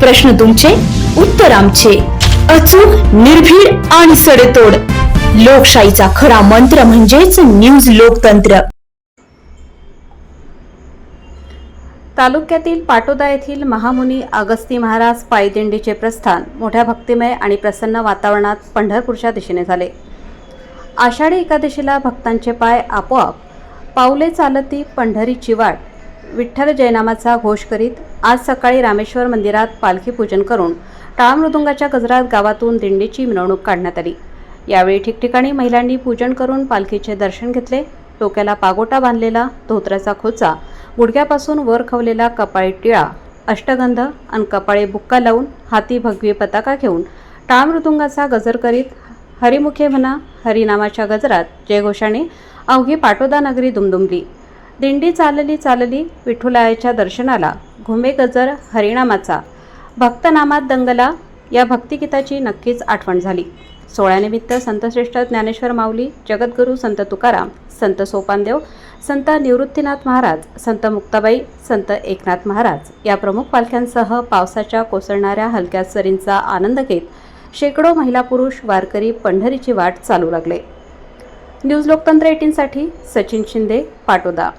प्रश्न तुमचे उत्तर आमचे. अचूक निर्भीड आणि सडेतोड. लोकशाहीचा खरा मंत्र म्हणजेच न्यूज लोकतंत्र. तालुक्यातील पाटोदा येथील महामुनी अगस्ती महाराज पायदिंडीचे प्रस्थान मोठ्या भक्तिमय आणि प्रसन्न वातावरणात पंढरपूरच्या दिशेने झाले. आषाढी एकादशीला भक्तांचे पाय आपोआप पावले चालती पंढरीची वाट विठ्ठल जयनामाचा घोष करीत आज सकाळी रामेश्वर मंदिरात पालखी पूजन करून टाळमृदुंगाच्या गजरात गावातून दिंडीची मिरवणूक काढण्यात आली. यावेळी ठिकठिकाणी महिलांनी पूजन करून पालखीचे दर्शन घेतले. डोक्याला पागोटा बांधलेला धोत्र्याचा खोचा गुडघ्यापासून वर खवलेला कपाळी टिळा अष्टगंध आणि कपाळी बुक्का लावून हाती भगवी पताका घेऊन टाळमृदुंगाचा गजर करीत हरिमुखे म्हणा हरिनामाच्या गजरात जयघोषाने अवघी पाटोदा नगरी दुमदुमली. दिंडी चालली चालली विठुलायाच्या दर्शनाला घुमे गजर हरिनामाचा. भक्तनामात दंगला या भक्तिगीताची नक्कीच आठवण झाली. सोहळ्यानिमित्त संतश्रेष्ठ ज्ञानेश्वर माऊली जगद्गुरू संत तुकाराम संत सोपानदेव संत निवृत्तीनाथ महाराज संत मुक्ताबाई संत एकनाथ महाराज या प्रमुख पालख्यांसह पावसाच्या कोसळणाऱ्या हलक्या सरींचा आनंद घेत शेकडो महिला पुरुष वारकरी पंढरीची वाट चालू लागले. न्यूज लोकतंत्र एटीनसाठी सचिन शिंदे पाटोदा.